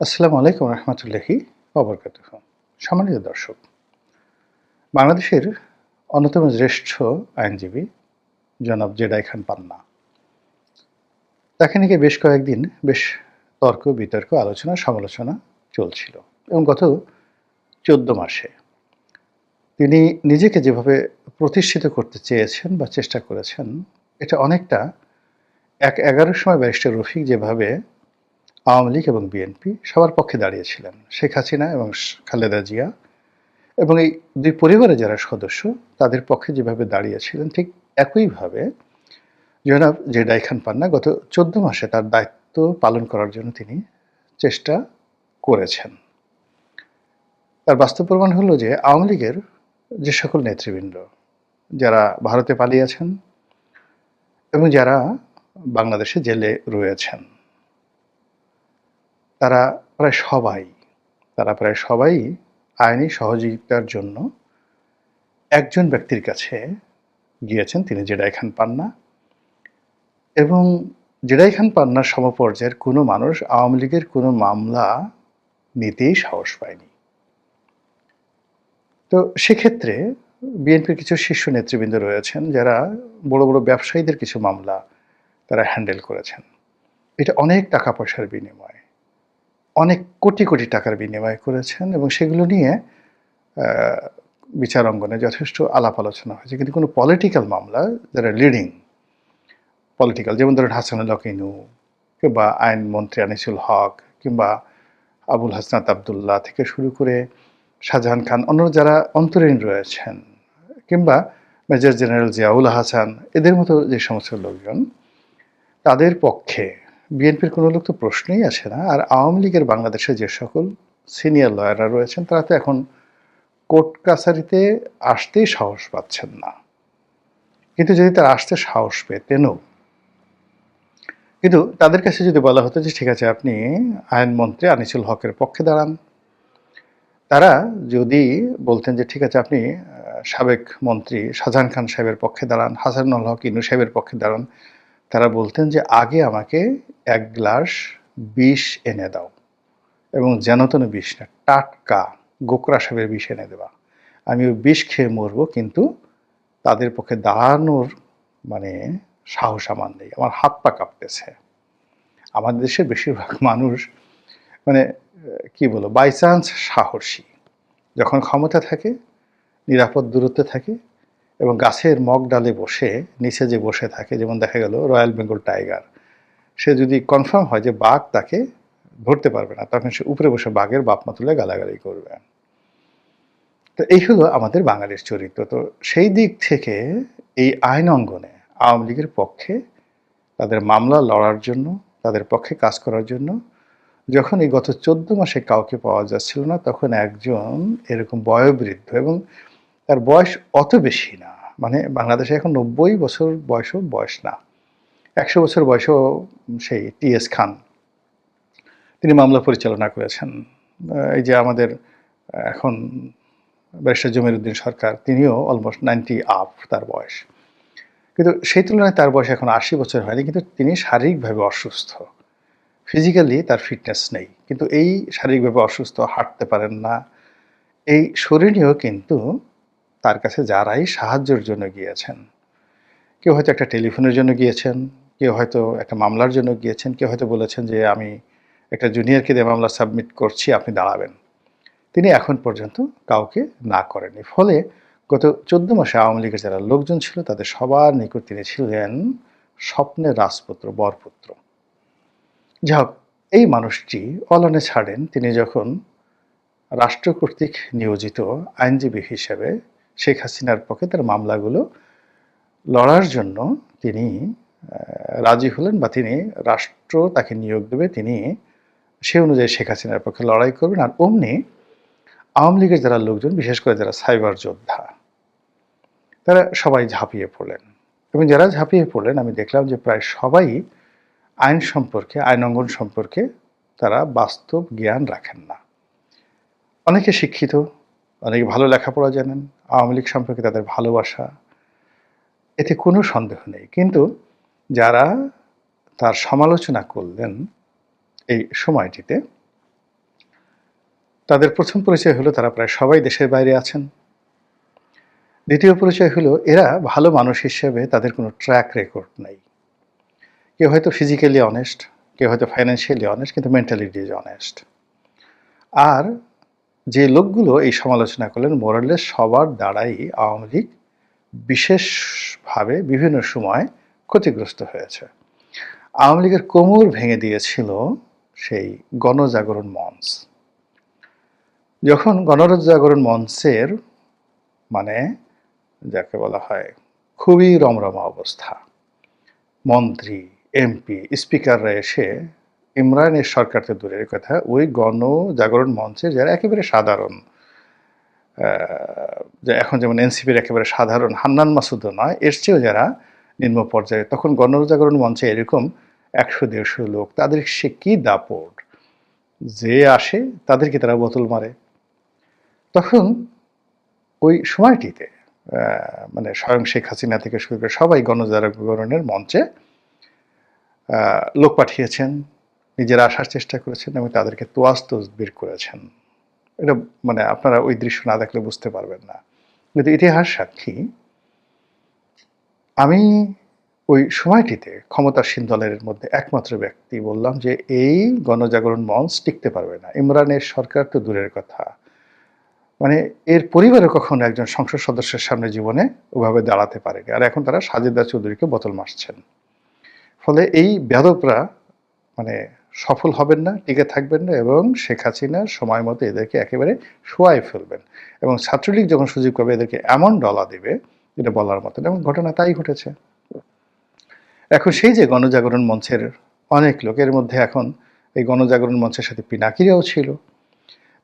আসসালামু আলাইকুম রহমতুল্লাহি অবরকাত সম্মানিত দর্শক, বাংলাদেশের অন্যতম জ্যেষ্ঠ আইনজীবী জনাব জেডাই খান পান্না। তাকে নিয়ে বেশ কয়েকদিন বেশ তর্ক, বিতর্ক, আলোচনা, সমালোচনা চলছিল এবং গত চোদ্দ মাসে তিনি নিজেকে যেভাবে প্রতিষ্ঠিত করতে চেয়েছেন বা চেষ্টা করেছেন, এটা অনেকটা এক এগারোর সময় ব্যারিস্টার রফিক যেভাবে আওয়ামী লীগ এবং বিএনপি সবার পক্ষে দাঁড়িয়েছিলেন। শেখ হাসিনা এবং খালেদা জিয়া এবং এই দুই পরিবারের যারা সদস্য, তাদের পক্ষে যেভাবে দাঁড়িয়েছিলেন ঠিক একইভাবে জনাব জেডাই খান পান্না গত চোদ্দ মাসে তার দায়িত্ব পালন করার জন্য তিনি চেষ্টা করেছেন। তার বাস্তব প্রমাণ হলো যে আওয়ামী লীগের যে সকল নেতৃবৃন্দ যারা ভারতে পালিয়েছেন এবং যারা বাংলাদেশে জেলে রয়েছেন তারা প্রায় সবাই, তারা প্রায় সবাই আইনি সহযোগিতার জন্য একজন ব্যক্তির কাছে গিয়েছেন, তিনি জেডাই খান পান্না। এবং জেডাই খান পান্নার সমপর্যায়ের কোনো মানুষ আওয়ামী লীগের কোনো মামলা নিতেই সাহস পায়নি। তো সেক্ষেত্রে বিএনপির কিছু শীর্ষ নেতৃবৃন্দ রয়েছেন, যারা বড় বড় ব্যবসায়ীদের কিছু মামলা তারা হ্যান্ডেল করেছেন। এটা অনেক টাকা পয়সার বিনিময়। অনেক কোটি কোটি টাকার বিনিময় করেছেন এবং সেগুলো নিয়ে বিচার অঙ্গনে যথেষ্ট আলাপ আলোচনা হয়েছে। কিন্তু কোনো পলিটিক্যাল মামলা যারা লিডিং পলিটিক্যাল যেমন ধরেন হাসানুল্লাহ কিনু কিংবা আইনমন্ত্রী আনিসুল হক কিংবা আবুল হাসনাত আবদুল্লাহ থেকে শুরু করে শাহজাহান খান অন্য যারা অন্তরীণ রয়েছেন কিংবা মেজর জেনারেল জিয়াউল হাসান, এদের মতো যে সমস্ত লোকজন, তাদের পক্ষে বিএনপির কোনো লোক তো প্রশ্নই আসে না। আর আওয়ামী লীগের বাংলাদেশে যে সকল সিনিয়র লয়াররা রয়েছেন, তারা তো এখন কোর্ট কাছারিতে আসতেই সাহস পাচ্ছেন না। কিন্তু যদি তারা আসতে সাহস পেতেনও, কিন্তু তাদের কাছে যদি বলা হতো যে, ঠিক আছে, আপনি আইনমন্ত্রী আনিসুল হকের পক্ষে দাঁড়ান। তারা যদি বলতেন যে, ঠিক আছে, আপনি সাবেক মন্ত্রী শাহজাহান খান সাহেবের পক্ষে দাঁড়ান, হাসানুল হক ইনু সাহেবের পক্ষে দাঁড়ান। তারা বলতেন যে, আগে আমাকে এক গ্লাস বিষ এনে দাও এবং যেন তেন বিষ না, টাটকা গোকরা সাহেবের বিষ এনে দেওয়া আমি ওই বিষ খেয়ে মরবো, কিন্তু তাদের পক্ষে দাঁড়ানোর মানে সাহস আমার নেই। আমার হাত পা কাঁপতেছে। আমাদের দেশের বেশিরভাগ মানুষ মানে কি বলো বাই চান্স সাহসী। যখন ক্ষমতা থাকে, নিরাপদ দূরত্বে থাকে এবং গাছের মগ ডালে বসে, নিচে যে বসে থাকে, যেমন দেখা গেল রয়্যাল বেঙ্গল টাইগার, সে যদি কনফার্ম হয় যে বাঘ তাকে ধরতে পারবে না, তখন সে উপরে বসে বাঘের বাপমা তুলে গালাগালি করবে। তো এই হলো আমাদের বাঙালির চরিত্র। তো সেই দিক থেকে এই আইন অঙ্গনে আওয়ামী লীগের পক্ষে তাদের মামলা লড়ার জন্য, তাদের পক্ষে কাজ করার জন্য, যখন এই গত চোদ্দ মাসে কাউকে পাওয়া যাচ্ছিল না, তখন একজন এরকম বয়োবৃদ্ধ এবং তার বয়স অত বেশি না। মানে বাংলাদেশে এখন নব্বই বছর বয়সও বয়স না। একশো বছর বয়সও সেই টি এস খান। তিনি মামলা পরিচালনা করেছেন। এই যে আমাদের এখন ব্যারিস্টার জমির উদ্দিন সরকার, তিনিও অলমোস্ট নাইনটি আপ তার বয়স। কিন্তু সেই তুলনায় তার বয়স এখন আশি বছর হয়নি, কিন্তু তিনি শারীরিকভাবে অসুস্থ। ফিজিক্যালি তার ফিটনেস নেই। কিন্তু এই শারীরিকভাবে অসুস্থ, হাঁটতে পারেন না। এই শরীর নিয়েও কিন্তু তার কাছে যারাই সাহায্যের জন্য গিয়েছেন। কেউ হয়তো একটা টেলিফোনের জন্য গিয়েছেন, কেউ হয়তো একটা মামলার জন্য গিয়েছেন, কেউ হয়তো বলেছেন যে, আমি একটা জুনিয়রকে দিয়ে মামলা সাবমিট করছি, আপনি দাঁড়াবেন। তিনি এখন পর্যন্ত কাউকে না করেনি ফলে গত চোদ্দ মাসে আওয়ামী লীগের যারা লোকজন ছিল, তাদের সবার নিকট তিনি ছিলেন স্বপ্নের রাজপুত্র, বরপুত্র। যাই হোক, এই মানুষটি অলনে ছাড়েন। তিনি যখন রাষ্ট্র কর্তৃক নিয়োজিত আইনজীবী হিসেবে শেখ হাসিনার পক্ষে তার মামলাগুলো লড়ার জন্য তিনি রাজি হলেন বা তিনি রাষ্ট্র তাকে নিয়োগ দেবে, তিনি সে অনুযায়ী শেখ হাসিনার পক্ষে লড়াই করবেন। আর অমনি আওয়ামী লীগের যারা লোকজন, বিশেষ করে যারা সাইবার যোদ্ধা, তারা সবাই ঝাঁপিয়ে পড়লেন। এবং যারা ঝাঁপিয়ে পড়লেন, আমি দেখলাম যে প্রায় সবাই আইন সম্পর্কে, আইন অঙ্গন সম্পর্কে তারা বাস্তব জ্ঞান রাখেন না। অনেকে শিক্ষিত অনেকে ভালো লেখাপড়া জানেন, আওয়ামী লীগ সম্পর্কে তাদের ভালোবাসা, এতে কোনো সন্দেহ নেই। কিন্তু যারা তার সমালোচনা করলেন এই সময়টিতে, তাদের প্রথম পরিচয় হলো তারা প্রায় সবাই দেশের বাইরে আছেন। দ্বিতীয় পরিচয় হলো এরা ভালো মানুষ হিসেবে তাদের কোনো ট্র্যাক রেকর্ড নাই। কেউ হয়তো ফিজিক্যালি অনেস্ট কেউ হয়তো ফাইন্যান্সিয়ালি অনেস্ট কিন্তু মেন্টালিটি অনেস্ট আর যে লোকগুলো এই সমালোচনা করলেন মোরালেস সবার দ্বারাই আওয়ামী লীগ বিশেষভাবে বিভিন্ন সময় ক্ষতিগ্রস্ত হয়েছে। আওয়ামী লীগের কোমর ভেঙে দিয়েছিল সেই গণজাগরণ মঞ্চ। যখন গণজাগরণ মঞ্চের মানে যাকে বলা হয় খুবই রমরমা অবস্থা, মন্ত্রী এমপি স্পিকাররা এসে ইমরানের সরকার তো দূরের কথা, ওই গণজাগরণ মঞ্চে যারা একেবারে সাধারণ এখন যেমন এনসিপির একেবারে সাধারণ হান্নান মাসুদও নয়, এর চেয়েও যারা নিম্ন পর্যায়ে, তখন গণজাগরণ মঞ্চে এরকম একশো দেড়শো লোক, তাদের সে কী দাপট? যে আসে তাদেরকে তারা বোতল মারে। তখন ওই সময়টিতে মানে স্বয়ং শেখ হাসিনা থেকে শুরু করে সবাই গণজাগরণের মঞ্চে লোক পাঠিয়েছেন। নিজেরা আসার চেষ্টা করেছেন এবং তাদেরকে তোয়াজ বের করেছেন। এটা মানে আপনারা ওই দৃশ্য না দেখলে বুঝতে পারবেন না। কিন্তু ইতিহাস সাক্ষী, আমি ওই সময়টিতে ক্ষমতাসীন দলের মধ্যে একমাত্র ব্যক্তি বললাম যে এই গণজাগরণ মঞ্চ টিকতে পারবে না। ইমরানের সরকার তো দূরের কথা। মানে এর পরিবারে কখনো একজন সংসদ সদস্যের সামনে জীবনে ওভাবে দাঁড়াতে পারেনি। আর এখন তারা সাজেদা চৌধুরীকে বোতল মারছেন। ফলে এই বেদকরা মানে সফল হবেন না, টিকে থাকবেন না এবং শেখ হাসিনা সময় মতো এদেরকে একেবারে শোয়াই ফেলবেন। এবং ছাত্রলীগ যখন সুযোগ পাবে, এদেরকে এমন ডলা দেবে এটা বলার মতন। এবং ঘটনা তাই ঘটেছে। এখন সেই যে গণজাগরণ মঞ্চের অনেক লোকের মধ্যে এখন এই গণজাগরণ মঞ্চের সাথে পিনাকিরাও ছিল।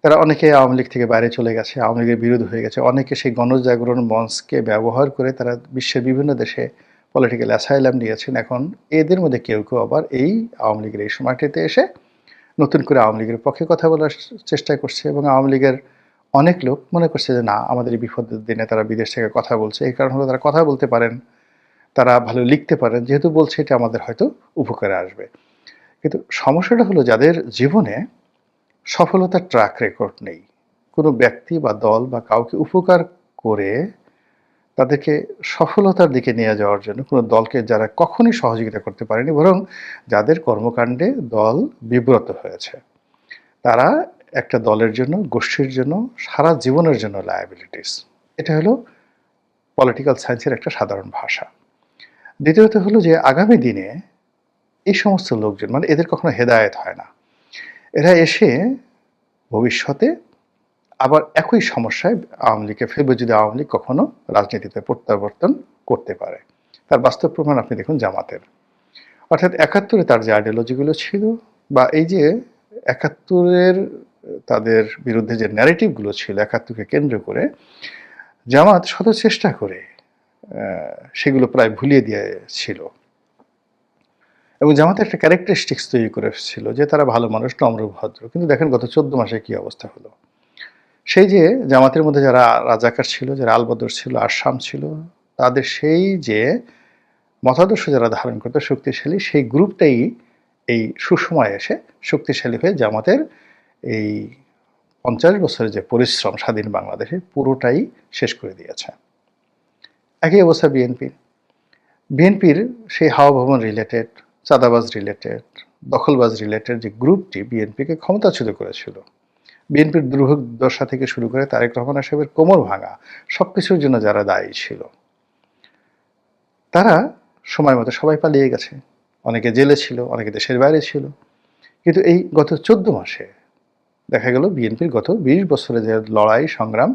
তারা অনেকে আওয়ামী লীগ থেকে বাইরে চলে গেছে, আওয়ামী লীগের বিরোধী হয়ে গেছে। অনেকে সেই গণজাগরণ মঞ্চকে ব্যবহার করে তারা বিশ্বের বিভিন্ন দেশে পলিটিক্যাল অ্যাসাইলাম নিয়েছেন এখন, এদের মধ্যে কেউ কেউ আবার এই আওয়ামী লীগের এই সময়টিতে এসে নতুন করে আওয়ামী লীগের পক্ষে কথা বলার চেষ্টা করছে এবং আওয়ামী লীগের অনেক লোক মনে করছে যে, না, আমাদের এই বিপদের দিনে তারা বিদেশ থেকে কথা বলছে। এই কারণ হলো তারা কথা বলতে পারেন, তারা ভালো লিখতে পারেন, যেহেতু বলছে এটা আমাদের হয়তো উপকারে আসবে। কিন্তু সমস্যাটা হলো যাদের জীবনে সফলতার ট্র্যাক রেকর্ড নেই, কোনো ব্যক্তি বা দল বা কাউকে উপকার করে তাদেরকে সফলতার দিকে নিয়ে যাওয়ার জন্য কোনো দলকে যারা কখনই সহযোগিতা করতে পারেনি, বরং যাদের কর্মকাণ্ডে দল বিব্রত হয়েছে, তারা একটা দলের জন্য, গোষ্ঠীর জন্য, সারা জীবনের জন্য লায়াবিলিটিস এটা হলো পলিটিক্যাল সায়েন্সের একটা সাধারণ ভাষা। দ্বিতীয়ত হলো যে, আগামী দিনে এই সমস্ত লোকজন মানে এদের কখনো হেদায়েত হয় না। এরা এসে ভবিষ্যতে আবার একই সমস্যায় আওয়ামী লীগকে ফেলবে যদি আওয়ামী লীগ কখনো রাজনীতিতে প্রত্যাবর্তন করতে পারে। তার বাস্তব প্রমাণ আপনি দেখুন জামাতের। অর্থাৎ একাত্তরে তার যে আইডিওলজিগুলো ছিল বা এই যে একাত্তরের তাদের বিরুদ্ধে যে ন্যারেটিভগুলো ছিল একাত্তরকে কেন্দ্র করে, জামাত শত চেষ্টা করে সেগুলো প্রায় ভুলিয়ে দিয়েছিল। এবং জামাতের একটা ক্যারেক্টারিস্টিক্স তৈরি করেছিল যে তারা ভালো মানুষ, নম্র, ভদ্র। কিন্তু দেখেন গত চোদ্দ মাসে কি অবস্থা হলো। সেই যে জামাতের মধ্যে যারা রাজাকার ছিল, যারা আলবদর ছিল আসাম ছিল, তাদের সেই যে মতাদর্শ যারা ধারণ করতো, শক্তিশালী, সেই গ্রুপটাই এই সুসময় এসে শক্তিশালী হয়ে জামাতের এই পঞ্চাশ বছরের যে পরিশ্রম স্বাধীন বাংলাদেশে পুরোটাই শেষ করে দিয়েছে। একই অবস্থা বিএনপির বিএনপির সেই হাওয়া ভবন রিলেটেড চাঁদাবাজ রিলেটেড দখলবাজ রিলেটেড যে গ্রুপটি বিএনপিকে ক্ষমতাচ্যুত করেছিল। বিএনপির দুর্ভোগদশা থেকে শুরু করে তারেক রহমান সাহেবের কোমর ভাঙা সব কিছুর জন্য যারা দায়ী ছিল, তারা সময় মতো সবাই পালিয়ে গেছে। অনেকে জেলে ছিল, অনেকে দেশের বাইরে ছিল। কিন্তু এই গত চোদ্দ মাসে দেখা গেল বিএনপির গত বিশ বছরে যে লড়াই, সংগ্রাম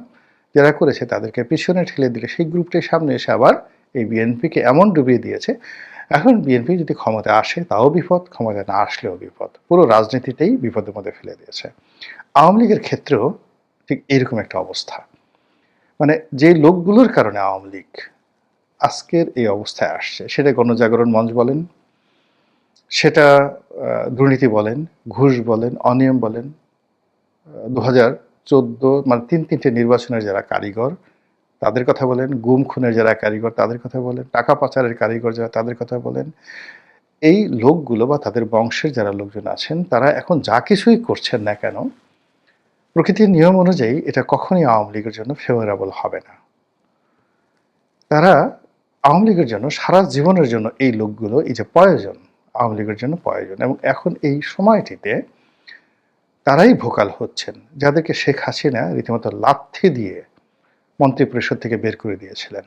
যারা করেছে তাদেরকে পিছনে ঠেলে দিলে সেই গ্রুপটির সামনে এসে আবার এই বিএনপিকে এমন ডুবিয়ে দিয়েছে। এখন বিএনপি যদি ক্ষমতা আসে, তাও বিপদ ক্ষমতা না আসলেও বিপদ। পুরো রাজনীতিতেই বিপদের মধ্যে ফেলে দিয়েছে। আওয়ামী লীগের ক্ষেত্রেও ঠিক এরকম একটা অবস্থা। মানে যে লোকগুলোর কারণে আওয়ামী লীগ আজকের এই অবস্থায় আসছে, সেটা গণজাগরণ মঞ্চ বলেন, সেটা দুর্নীতি বলেন, ঘুষ বলেন, অনিয়ম বলেন দু হাজার চোদ্দ মানে তিন তিনটে নির্বাচনের যারা কারিগর তাদের কথা বলেন, গুম খুনের যারা কারিগর তাদের কথা বলেন, টাকা পাচারের কারিগর যারা তাদের কথা বলেন, এই লোকগুলো বা তাদের বংশের যারা লোকজন আছেন, তারা এখন যা কিছুই করছেন না কেন, প্রকৃতির নিয়ম অনুযায়ী এটা কখনই আওয়ামী লীগের জন্য ফেভারেবল হবে না। তারা আওয়ামী লীগের জন্য সারা জীবনের জন্য এই লোকগুলো এই যে প্রয়োজন, আওয়ামী লীগের জন্য প্রয়োজন এবং এখন এই সময়টিতে তারাই ভোকাল হচ্ছেন। যাদেরকে শেখ হাসিনা রীতিমতো লাথি দিয়ে মন্ত্রিপরিষদ থেকে বের করে দিয়েছিলেন।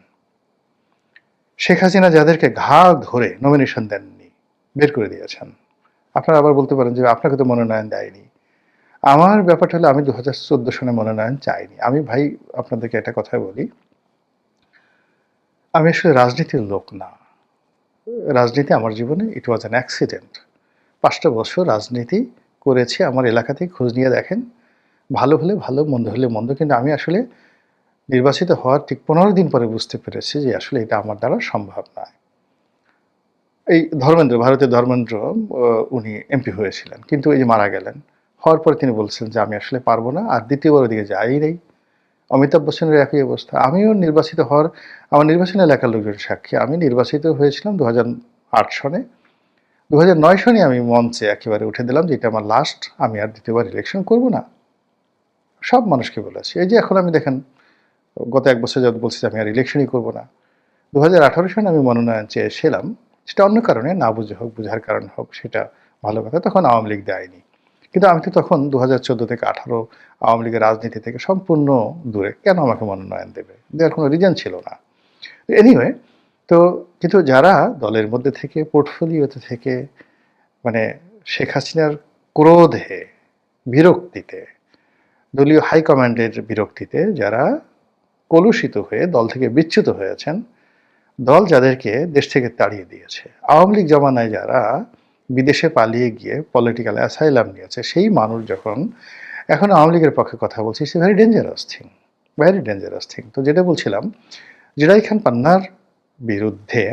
শেখ হাসিনা যাদেরকে ঘাড় ধরে নমিনেশন দেননি, বের করে দিয়েছেন। আপনারা আবার বলতে পারেন যে আপনাকে তো মনোনয়ন দেয়নি। আমার ব্যাপারটা হলো আমি দু হাজার চোদ্দ সনে মনোনয়ন চাইনি। আমি ভাই আপনাদেরকে একটা কথা বলি। আমি আসলে রাজনীতির লোক না। রাজনীতি আমার জীবনে ইট ওয়াজ অ্যান অ্যাক্সিডেন্ট পাঁচটা বছর রাজনীতি করেছি, আমার এলাকাতেই খোঁজ নিয়ে দেখেন। ভালো হলে ভালো, মন্দ হলে মন্দ, কিন্তু আমি আসলে নির্বাচিত হওয়ার ঠিক পনেরো দিন পরে বুঝতে পেরেছি যে আসলে এটা আমার দ্বারা সম্ভব নয়। এই ধর্মেন্দ্র, ভারতের ধর্মেন্দ্র উনি এমপি হয়েছিলেন, কিন্তু এই যে মারা গেলেন, হওয়ার পরে তিনি বলছেন যে আমি আসলে পারব না, আর দ্বিতীয়বার ওদিকে যাই নেই। অমিতাভ বচ্চনের একই অবস্থা। আমিও নির্বাচিত হওয়ার, আমার নির্বাচন এলাকার লোকজন সাক্ষী। আমি নির্বাচিত হয়েছিলাম দু আট সনে। দু হাজার নয় সনে আমি মঞ্চে একেবারে উঠে দিলাম যে এটা আমার লাস্ট আমি আর দ্বিতীয়বার ইলেকশন করব না। সব মানুষকে বলেছি। এই যে এখন আমি দেখেন গত এক বছর যাবত বলছি যে আমি আর ইলেকশনই করব না। দু হাজার আঠারো সনে আমি মনোনয়ন চেয়েছিলাম সেটা অন্য কারণে না বুঝে হোক, বুঝার কারণ হোক, সেটা ভালো কথা। তখন আওয়ামী লীগ দেয়নি। কিন্তু আমি তো তখন দু হাজার চোদ্দ থেকে আঠারো আওয়ামী লীগের রাজনীতি থেকে সম্পূর্ণ দূরে। কেন আমাকে মনোনয়ন দেবে? দেওয়ার কোনো রিজন ছিল না। এনিওয়ে তো কিন্তু যারা দলের মধ্যে থেকে পোর্টফোলিওতে থেকে মানে শেখ হাসিনার ক্রোধে, বিরক্তিতে, দলীয় হাইকমান্ডের বিরক্তিতে যারা কলুষিত হয়ে দল থেকে বিচ্যুত হয়েছেন, দল যাদেরকে দেশ থেকে তাড়িয়ে দিয়েছে। আওয়ামী লীগ জমানায় যারা বিদেশে পালিয়ে গিয়ে পলিটিক্যাল অ্যাসাইলাম নিয়েছে, সেই মানুষ যখন, এখন আওয়ামী লীগের পক্ষে কথা বলছি, সে very dangerous thing very dangerous thing তো যেটা বলছিলাম জিরাই খান পান্নার বিরুদ্ধে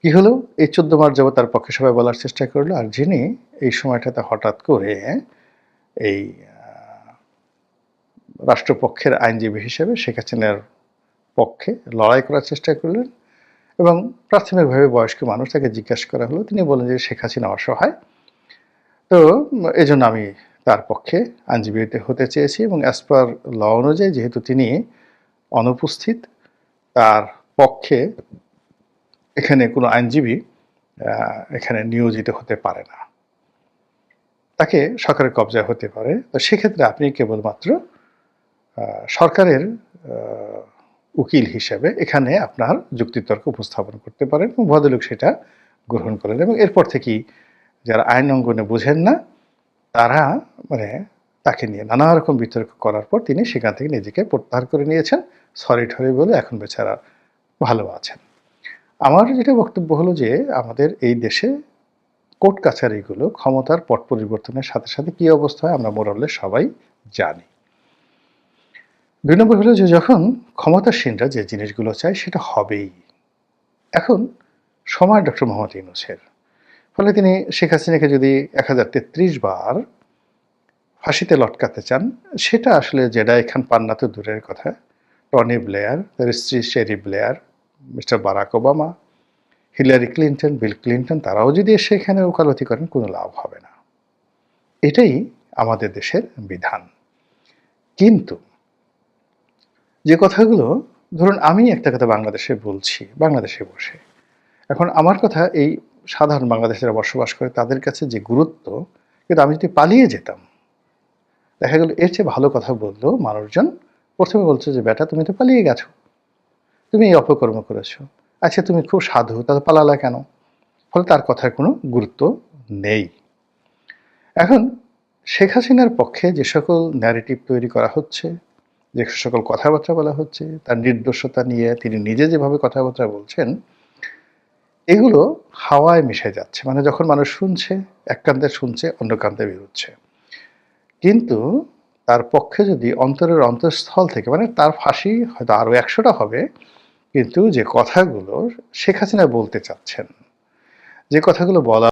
কি হলো? এই চোদ্দ মার্চ যাবত তার পক্ষে সবাই বলার চেষ্টা করল, আর যিনি এই সময়টাতে হঠাৎ করে এই রাষ্ট্রপক্ষের আইনজীবী হিসেবে শেখ হাসিনার পক্ষে লড়াই করার চেষ্টা করলেন এবং প্রাথমিকভাবে বয়স্ক মানুষ তাকে জিজ্ঞাসা করা হলো। তিনি বলেন যে, শেখ হাসিনা অসহায়। তো এই জন্য আমি তার পক্ষে আইনজীবী হতে চেয়েছি এবং অ্যাজ পার ল অনুযায়ী যেহেতু তিনি অনুপস্থিত, তার পক্ষে এখানে কোনো আইনজীবী এখানে নিয়োজিত হতে পারে না। তাকে সরকারের কবজায় হতে পারে। তো সেক্ষেত্রে আপনি কেবলমাত্র সরকারের উকিল হিসেবে এখানে আপনার যুক্তিতর্ক উপস্থাপন করতে পারেন এবং ভদ্রলোক সেটা গ্রহণ করেন এবং এরপর থেকেই যারা আইন অঙ্গনে বোঝেন না, তারা মানে তাকে নিয়ে নানা রকম বিতর্ক করার পর তিনি সেখান থেকে নিজেকে প্রত্যাহার করে নিয়েছেন। সরি ঠরি বলে এখন বেচারা ভালো আছেন। আমার যেটা বক্তব্য হলো যে আমাদের এই দেশে কোর্ট কাছারিগুলো ক্ষমতার পট পরিবর্তনের সাথে সাথে কী অবস্থা হয় আমরা মোরালে সবাই জানি। দুই নম্বর হলো যে যখন ক্ষমতাসীনরা যে জিনিসগুলো চায় সেটা হবেই। এখন সময় ডক্টর মোহাম্মদ ইউনুসের। ফলে তিনি শেখ হাসিনাকে যদি এক হাজার তেত্রিশ বার ফাঁসিতে লটকাতে চান, সেটা আসলে জেডাই খান পান্না তো দূরের কথা। টনি ব্লেয়ার, তার স্ত্রী Cherie Blair, mister Barack Obama, Hillary Clinton, Bill Clinton, তারাও যদি এসে এখানে ওকালতি করেন, কোনো লাভ হবে না। এটাই আমাদের দেশের বিধান। কিন্তু যে কথাগুলো, ধরুন আমি একটা কথা বাংলাদেশে বলছি, বাংলাদেশে বসে। এখন আমার কথা এই সাধারণ বাংলাদেশে বসবাস করে, তাদের কাছে যে গুরুত্ব, কিন্তু আমি যদি পালিয়ে যেতাম, দেখা গেল এর চেয়ে ভালো কথা বলল মানুষজন, প্রথমে বলছে যে, বেটা, তুমি তো পালিয়ে গেছো। তুমি এই অপকর্ম করেছ। আচ্ছা তুমি খুব সাধু তাহলে পালালা কেন? ফলে তার কথার কোনো গুরুত্ব নেই। এখন শেখ হাসিনার পক্ষে যে সকল ন্যারেটিভ তৈরি করা হচ্ছে যে সকল কথাবার্তা বলা হচ্ছে, তার নির্দোষতা নিয়ে তিনি নিজে যেভাবে কথাবার্তা বলছেন, এগুলো হাওয়ায় মিশে যাচ্ছে। মানে যখন মানুষ শুনছে, এক কান্তে শুনছে, অন্য কান্তে বেরোচ্ছে। কিন্তু তার পক্ষে যদি অন্তরের অন্তঃস্থল থেকে মানে তার ফাঁসি হয়তো আরও একশোটা হবে, কিন্তু যে কথাগুলো শেখ হাসিনা বলতে চাচ্ছেন, যে কথাগুলো বলা